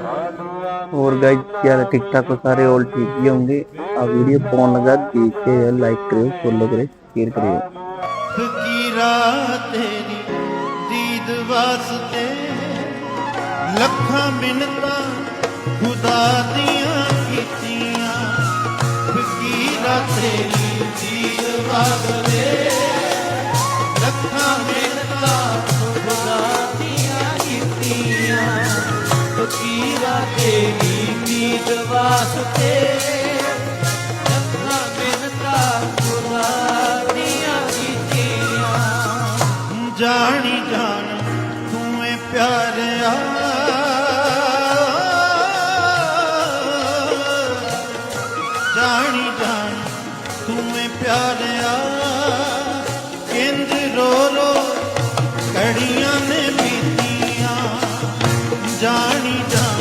और गाइस यार ठीक ठाक तो सारे ऑल ठीक ही होंगे आप वीडियो कौन लगा देखे लाइक करियो फॉलो करियो शेयर करियो ਫਕੀਰਾ ਤੇਰੀ ਦੀਦ ਵਾਸਤੇ ਲੱਖਾਂ ਮਿੰਨਤਾਂ ਖੁਦਾ ਦੀਆਂ ਕੀਤੀਆਂ ਫਕੀਰਾ ਤੇਰੀ ਦੀਦ ਵਾਸਤੇ ਫਕੀਰਾ ਤੇਰੀ ਦੀਦ ਵਾਸਤੇ। ਲੱਖਾਂ ਮਿਹਨਤਾਂ ਗੁਜ਼ਾਰੀਆਂ ਕੀਤੀਆਂ। ਜਾਣੀ ਜਾਣ ਤੂੰ ਏ ਪਿਆਰਿਆ। ਜਾਣੀ ਜਾਣ ਤੂੰ ਏ ਪਿਆਰਿਆ। ਕਿੰਦ ਰੋ ਰੋ ਕੜੀਆਂ ਨੇ done.